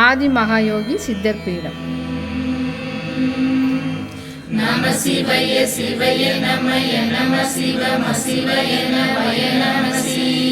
ఆది మహాయోగి సిద్ధర్పీఠం నమ శివయ శివయ నమయ నమ శివ శివయ నమయ నమ శివ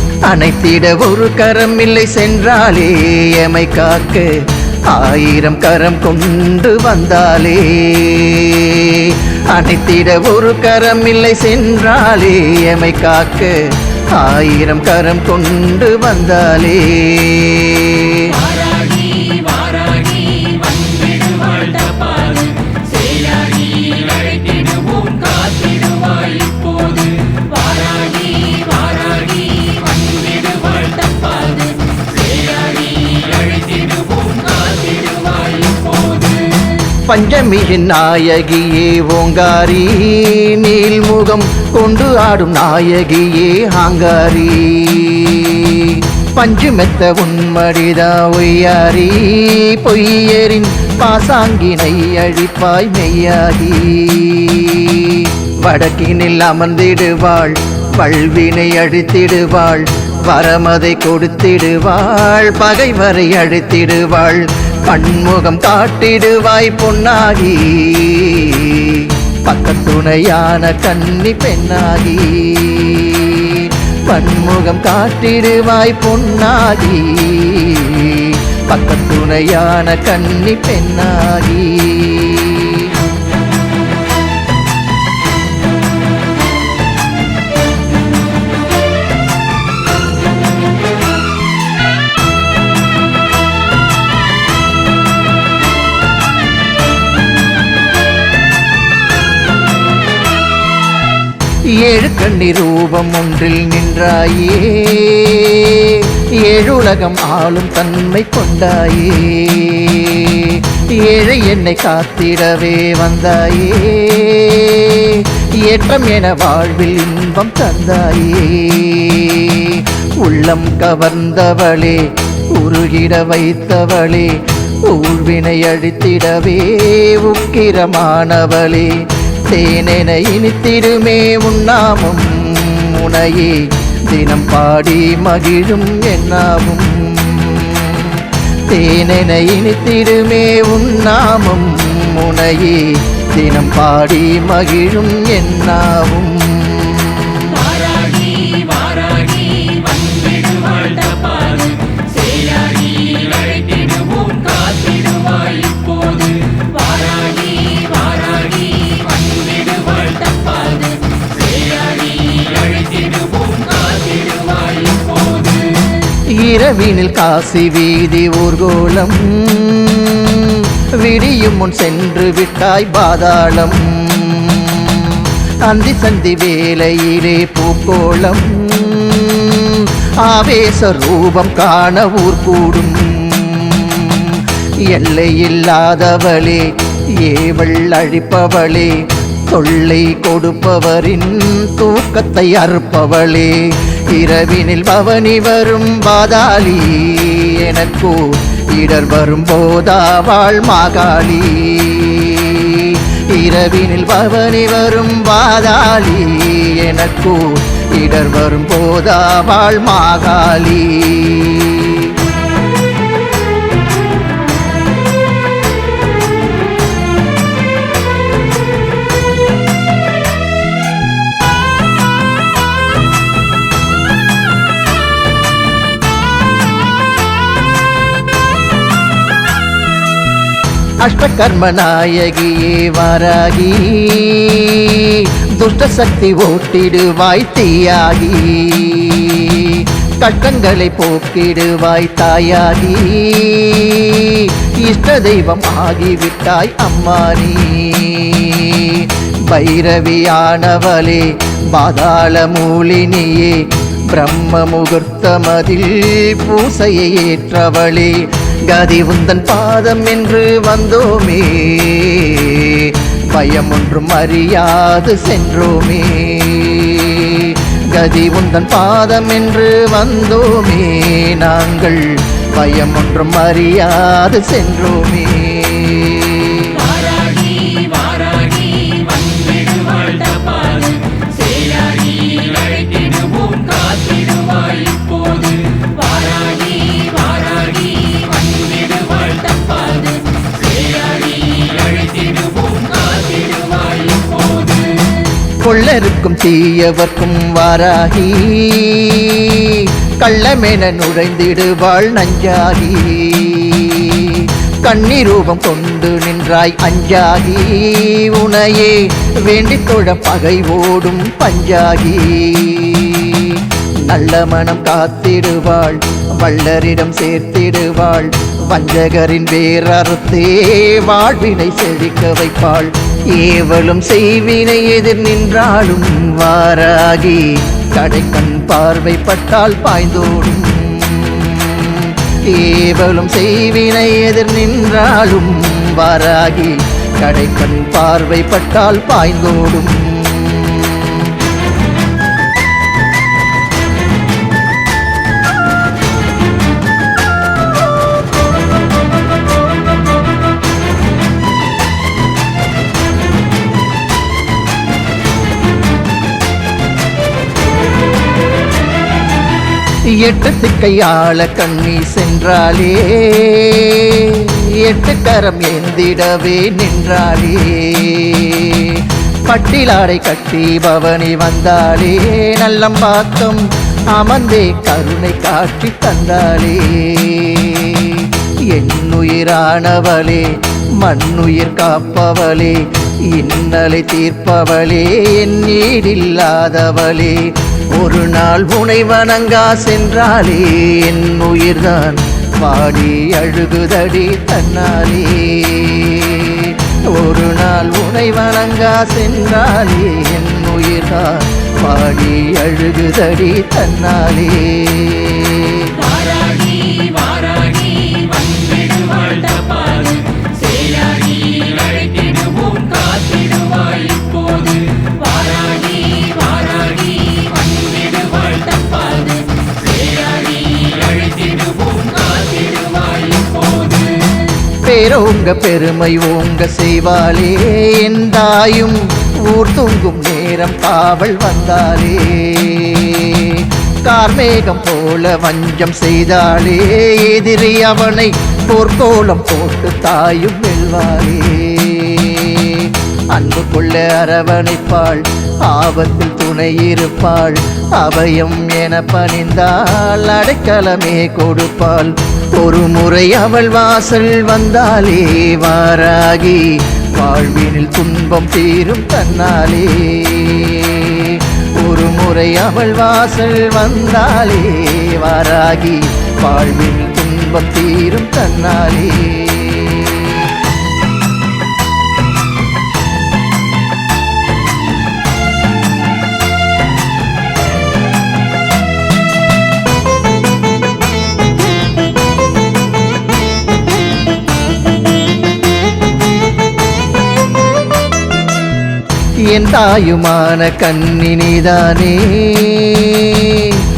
அனைத்திட ஒரு கரம் இல்லை சென்றாலே எமை காக்க ஆயிரம் கரம் கொண்டு வந்தாலே. அனைத்திட ஒரு கரம் இல்லை சென்றாலே எமை காக்க ஆயிரம் கரம் கொண்டு வந்தாலே. பஞ்சமியின் நாயகியே ஓங்காரி நீல்முகம் கொண்டு ஆடும் நாயகியே ஆங்காரி பஞ்சுமெத்த உன்மடிதா ஒய்யாரி பொய்யரின் பாசாங்கினை அழிப்பாய் மெய்யாகி. வடக்கினில் அமர்ந்திடுவாள் பல்வினை அழித்திடுவாள் வரமதை கொடுத்திடுவாள் பகைவரை அழித்திடுவாள் பன்முகம் காட்டிடுவாய் பொன்னாகி. பக்கத்துணையான கன்னி பெண்ணாகி. பன்முகம் காட்டிடுவாய் பொன்னாகி. பக்கத்துணையான கன்னி பெண்ணாகி. ஏழு கண்ணி ரூபம் ஒன்றில் நின்றாயே. ஏழுலகம் ஆளும் தன்மை கொண்டாயே. ஏழை என்னை காத்திடவே வந்தாயே. ஏற்றம் என வாழ்வில் இன்பம் தந்தாயே. உள்ளம் கவர்ந்தவளே உருகிட வைத்தவளே ஊழ்வினை அழித்திடவே உக்கிரமானவளே. தேனென இனித்திருமே உண்ணாமும். உனையே தினம் பாடி மகிழும் என்னாவும். தேனென இனித்திருமே உண்ணாமும். உனையே தினம் பாடி மகிழும் என்னாவும். இரவினில் காசி வீதி ஊர்கோலம். விடியும் முன் சென்று விட்டாய் பாதாளம். அந்தி சந்தி வேலையிலே பூக்கோளம். ஆவேச ரூபம் காண ஊர் கூடும். எல்லை இல்லாதவளே ஏவள் அழிப்பவளே தொல்லை கொடுப்பவரின் தூக்கத்தை அறுப்பவளே. இரவினில் பவனி வரும் பாதாளி எனக்கோ இடர் வரும் போதாவாள் மாகாளி. இரவினில் பவனி வரும் பாதாளி எனக்கோ இடர் வரும் போதாவாள் மாகாளி. அஷ்டகர்ம நாயகியே வாராகி துஷ்ட சக்தி ஓட்டிடுவாய் தீயாகி கஷ்டங்களை போக்கிடுவாய் தாயாகி இஷ்ட தெய்வம் ஆகிவிட்டாய் அம்மானி. பைரவியானவளே பாதாள மூலினியே பிரம்ம முகூர்த்தமதில் பூசையை ஏற்றவளே கதி உந்தன் பாதம் என்று வந்தோமே. பயம் ஒன்றும் அறியாது சென்றோமே. கதி உந்தன் பாதம் என்று வந்தோமே. நாங்கள் பயம் ஒன்றும் அறியாது சென்றோமே. கொள்ளருக்கும் தீயவர்க்கும் வாராகி. கள்ளமென நுழைந்திடுவாள் நஞ்சாகி. கண்ணீரூபம் கொண்டு நின்றாய் அஞ்சாகி. உனையே வேண்டித் தொழ பகை ஓடும் பஞ்சாகி. நல்ல மனம் காத்திடுவாள் வள்ளரிடம் சேர்த்திடுவாள் வஞ்சகரின் வேறறுத்தே வாழ்வினை செழிக்க வைப்பாள். ஏவலும் செய்வினை எதிர் நின்றாலும் வாராகி கடைக்கண் பார்வைப்பட்டால் பாய்ந்தோடும். ஏவலும் செய்வினை எதிர் நின்றாலும் வாராகி கடைக்கண் பார்வைப்பட்டால் பாய்ந்தோடும். எட்டு கையாள கண்ணி சென்றாலே எட்டு கரம் எந்திடவே நின்றாலே. பட்டிலாடை கட்டி பவனி வந்தாலே நல்லம்பாக்கம் அமர்ந்தே கருணை காட்டி தந்தாலே. என்னுயிரானவளே மண்ணுயிர் காப்பவளே இன்னலை தீர்ப்பவளே என் நீடில்லாதவளே. ஒரு நாள் உனை வணங்கா சென்றாலே என் உயிர்தான் பாடி அழுகுதடி தன்னாலே. ஒரு நாள் உனை வணங்கா சென்றாலே என் உயிர்தான் பாடி அழுகுதடி தன்னாலே. பேரோங்க பெருமை ஓங்க செய்வாளே எந்தாயும் ஊர் தூங்கும் நேரம் காவல் வந்தாலே கார்மேகம் போல வஞ்சம் செய்தாளே எதிரி அவனை போர்க்கோலம் போட்டு தாயும் வெல்வாளே. அன்பு கொள்ள அரவணைப்பாள் ஆபத்தில் துணை இருப்பாள் அபயம் என பணிந்தாள் அடைக்கலமே கொடுப்பாள். ஒரு முறை அவள் வாசல் வந்தாலே வாராகி வாழ்வினில் துன்பம் தீரும் தன்னாலே. ஒரு முறை அவள் வாசல் வந்தாலே வாராகி வாழ்வினில் துன்பம் தீரும் தன்னாலே. என் தாயுமான கண்ணினிதானே.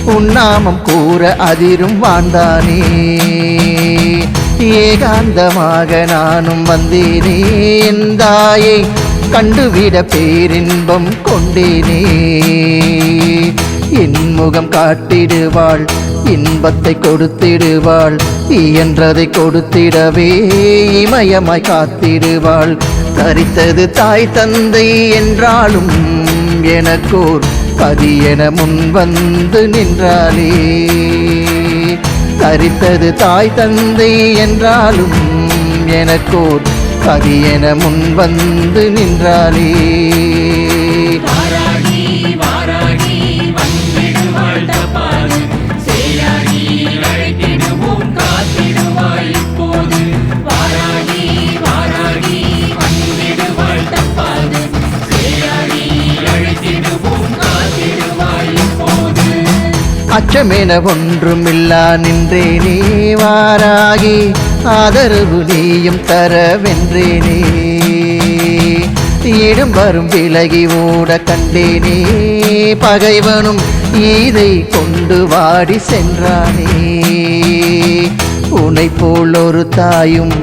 உன்னாமம் கூற அதிரும் வாழ்ந்தானே. ஏகாந்தமாக நானும் வந்தேனே. என் தாயை கண்டுவிட பேரின்பம் கொண்டேனே. என் முகம் காட்டிடுவாள் இன்பத்தை கொடுத்திடுவாள். இயன்றதை கொடுத்திடவே இமயமாய் காத்திடுவாள். தரித்தது தாய் தந்தை என்றாலும் எனக்கோர் பதியென முன் வந்து நின்றாளே. தரித்தது தாய் தந்தை என்றாலும் எனக்கோர் பதியென முன் வந்து நின்றாளே. அச்சமென ஒன்றுமில்லா நின்றேனே வாராகி ஆதரவு நீயும் தர வென்றேனே இடம் வரும் விலகி ஓட கண்டேனே பகைவனும் இதை கொண்டு வாடி சென்றானே. உனை போல் ஒரு தாயும்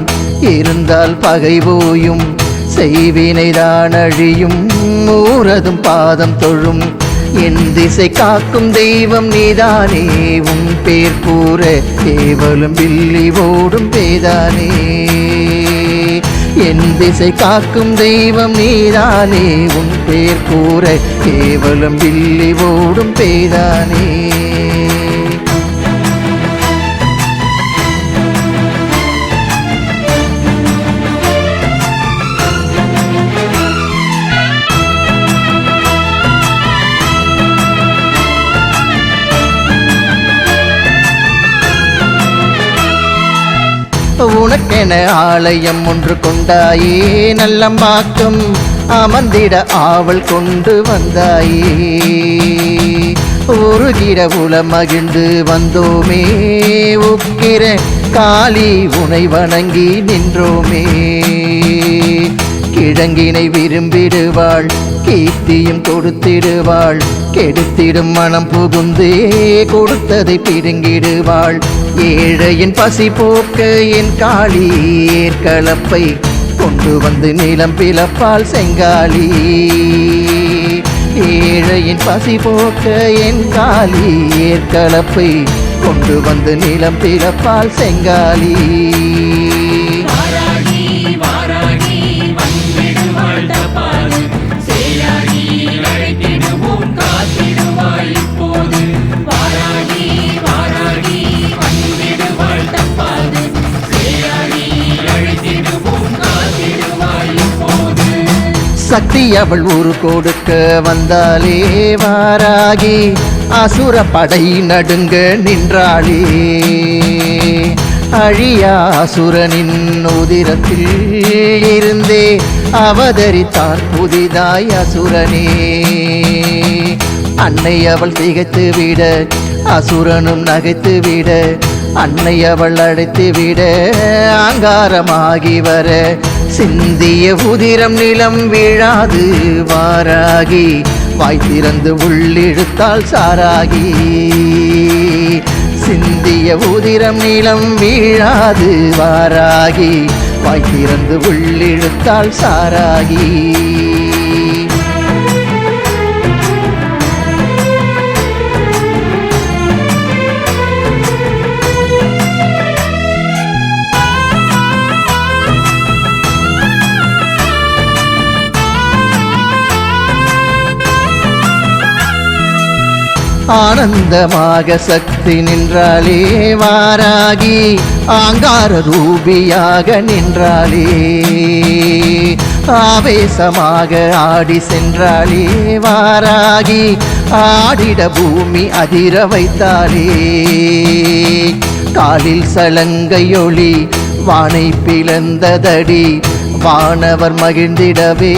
இருந்தால் பகை போயும் செய்வினைதான் அழியும் ஊரதும் பாதம் தொழும் என் திசை காக்கும் தெய்வம் நீதானே. உன் பேர் கூற கேவலம் பில்லி ஓடும் பேதானே. என் திசை காக்கும் தெய்வம் நீதானே. உன் பேர் கூற கேவலம் பில்லி ஓடும் பேதானே. உனக்கென ஆலயம் ஒன்று கொண்டாயே நல்லம்பாக்கம் அமர்ந்திட ஆவல் கொண்டு வந்தாயே. உருகிட உல மகிழ்ந்து வந்தோமே உக்கிர காளி உனை வணங்கி நின்றோமே. கிழங்கினை விரும்பிடுவாள் கீர்த்தியும் கொடுத்திடுவாள் கெடுத்திடும் மனம் புகுந்தே கொடுத்ததை பிடுங்கிடுவாள். ஏழையின் பசி போக்க என் காளி ஏற்களப்பை கொண்டு வந்து நிலம் பிளப்பால் செங்காளி ஏழையின் பசி போக்க என் காளி ஏற்களப்பை கொண்டு வந்து நிலம் பிளப்பால் செங்காளி அவள் ஊரு கொடுக்க வந்தாலே வாராகி. அசுர படை நடுங்க நின்றாளே. அழியாசுரனின் உதிரத்தில் இருந்தே அவதரித்தான் புதிதாய் அசுரனே. அன்னை அவள் திகைத்து விட அசுரனும் நகைத்து விட அன்னை அவள் அழைத்து விட ஆங்காரமாகி வர சிந்திய உதிரம் நிலம் விழாது வாராகி. வாய் திறந்து உள்ளிழுத்தால் சாராகி. சிந்திய உதிரம் நிலம் வீழாது வாராகி. வாய் திறந்து உள்ளிழுத்தால் சாராகி. ஆனந்தமாக சக்தி நின்றாளே வாராகி ஆங்கார ரூபியாக நின்றாளே ஆவேசமாக ஆடி சென்றாளே வாராகி ஆடிட பூமி அதிர வைத்தாளே காலில் சலங்கையொளி வானை பிளந்ததடி வானவர் மகிழ்ந்திடவே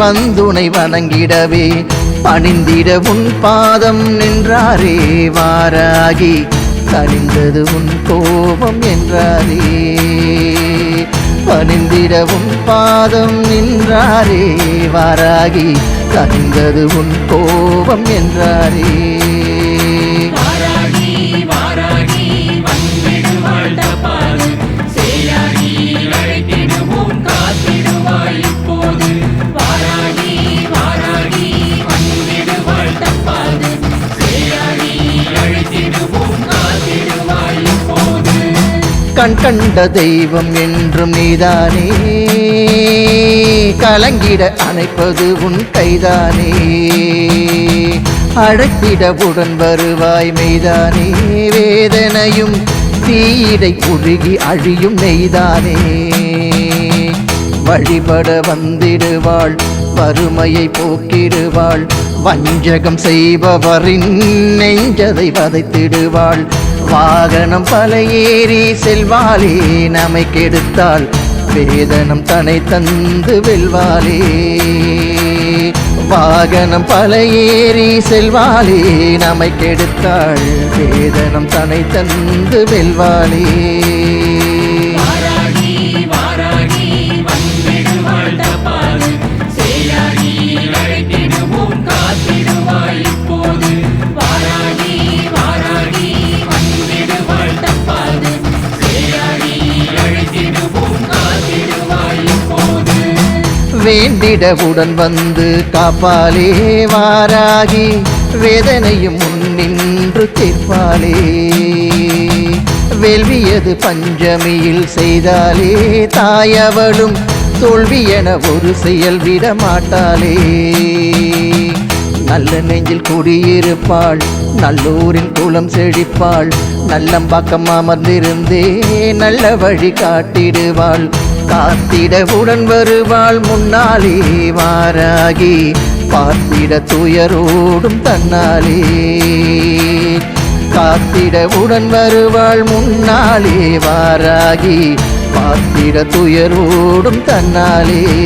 வந்துனை வணங்கிடவே பணிந்திட உன் பாதம் நின்றாரே வாராகி கனிந்தது உன் கோபம் என்றாரே. பணிந்திட உன் பாதம் நின்றாரே வாராகி கனிந்தது உன் கோபம் என்றாரே. வாராகி நான் கண்ட தெய்வம் என்றும் நீதானே. கலங்கிட அணைப்பது உன் கைதானே. அழைத்திடவுடன் வருவாய் மெய்தானே. வேதனையும் தீயிடை உருகி அழியும் நெய்தானே வழிபட வந்திடுவாள் வறுமையை போக்கிடுவாள். வஞ்சகம் செய்பவரின் நெஞ்சதை வதைத்திடுவாள். வாகனம் பல ஏறி செல்வாளே நம்மை கெடுத்தாள். வேதனம் தனை தந்து வெல்வாளே. வாகனம் பல ஏறி செல்வாளே நம்மை கெடுத்தாள். வேதனம் தனை தந்து வெல்வாளே. வேண்டிட உடன் வந்து காப்பாலே வாராகி வேதனையும் முன்னின்று தீர்ப்பாளே வேள்வியது பஞ்சமியில் செய்தாலே தாயவளும் தோல்வி என ஒரு செயல் விட மாட்டாளே நல்ல நெஞ்சில் குடியிருப்பாள் நல்லூரின் குளம் செழிப்பாள் நல்லம்பாக்கம் அமர்ந்திருந்தே நல்ல வழி காட்டிடுவாள். காத்திடவுடன் வருவாள் முன்னாலே வாராகி. பார்த்திட துயரோடும் தன்னாலே. காத்திடவுடன் வருவாள் முன்னாலே வாராகி. பார்த்திட துயரோடும் தன்னாலே.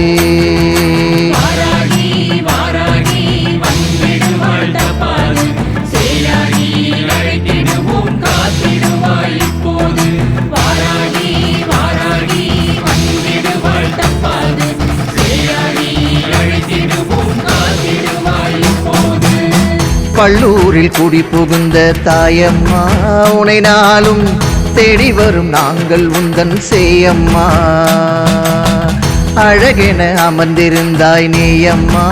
பள்ளூரில் குடி புகுந்த தாயம்மா உனை நாளும் தேடி வரும் நாங்கள் உந்தன் செய்யம்மா அழகென அமர்ந்திருந்தாய் நீயம்மா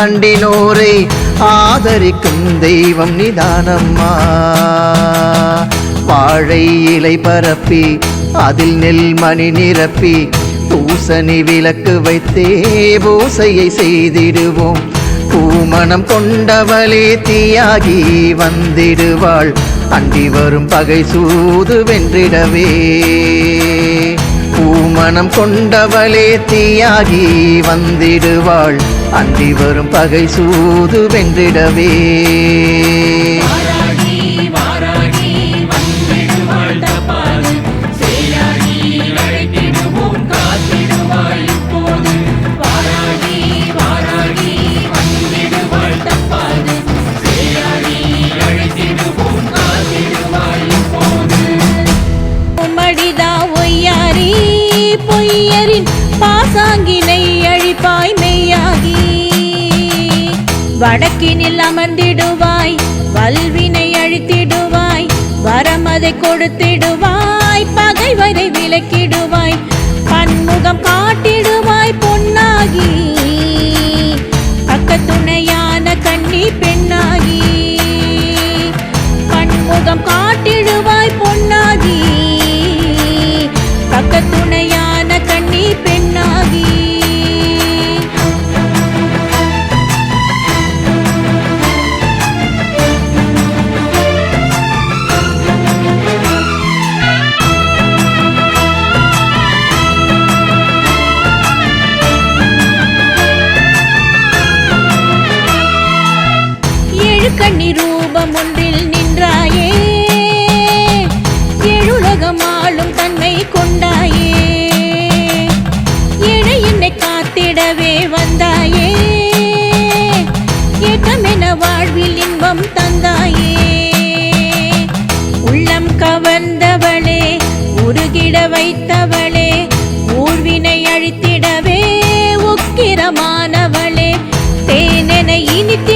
அண்டினோரை ஆதரிக்கும் தெய்வம் நிதானம்மா. வாழை இலை பரப்பி அதில் நெல் மணி நிரப்பி பூசணி விளக்கு வைத்தே பூசையை செய்திடுவோம். பூமணம் கொண்டவளே தீயாகி வந்திடுவாள். அண்டி வரும் பகை சூது வென்றிடவே. பூமணம் கொண்டவளே தீயாகி வந்திடுவாள். அண்டி வரும் பகை சூது வென்றிடவே. வடக்கினில் அமர்ந்திடுவாய் வல்வினை அழித்திடுவாய் வரமதை கொடுத்திடுவாய் பகைவரை விலக்கிடுவாய் பன்முகம் காட்டிடுவாய் பொன்னாகி பக்கத்துணையான கண்ணி பெண்ணாகி பன்முகம் காட்டிடுவாய். தேனென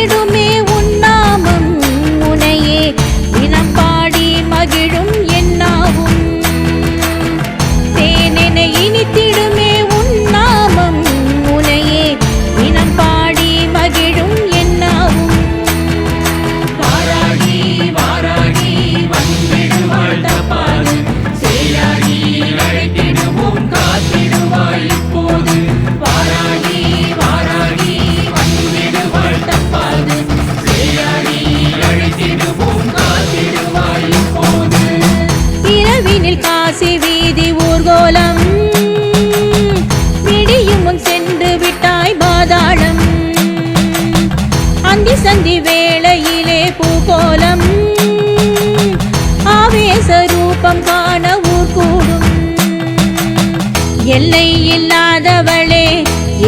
எல்லை இல்லாதவளே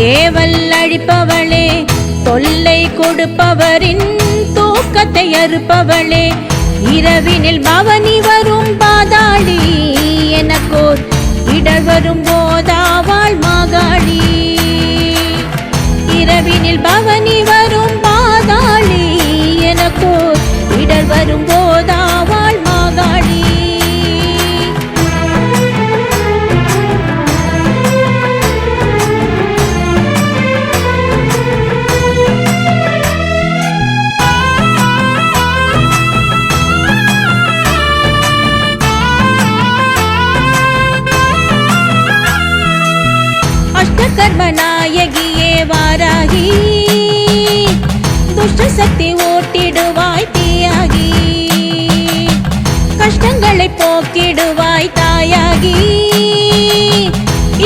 ஏவல் அழிப்பவளே தொல்லை கொடுப்பவரின் தூக்கத்தை அறுப்பவளே இரவினில் பவனி வரும் பாதாளி எனக்கோர் இடர் வரும் போதாவாள் மாகாளி. இரவினில் பவனி வரும் பாதாளி எனக்கோர் இடர் வரும் போதா அஷ்டகர்ம வாராகி துஷ்ட சக்தி ஓட்டிடுவாய் தீயாகி கஷ்டங்களை போக்கிடுவாய் தாயாகி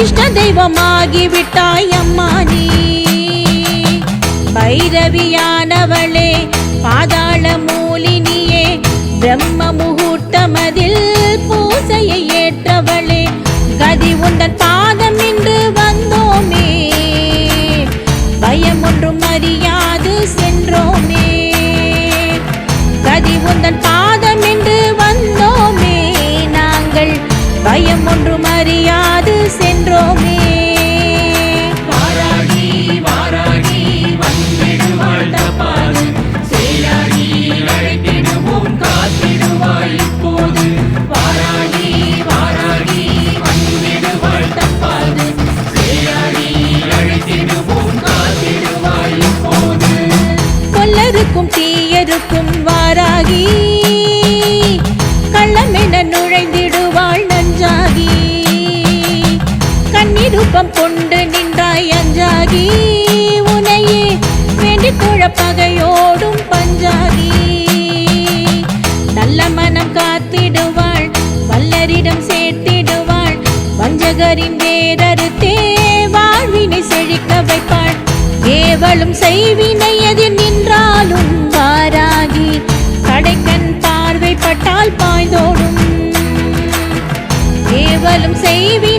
இஷ்ட தெய்வமாகி விட்டாய் அம்மா நீ பைரவியானவளே பாதாள மூலினியே பிரம்ம முகூர்த்தமதில் பூசையை ஏற்றவளே கதி உந்தன் பாதம் இன்று அறியாது சென்றோமே. கதி உந்தன் பாதம் ஏவலும்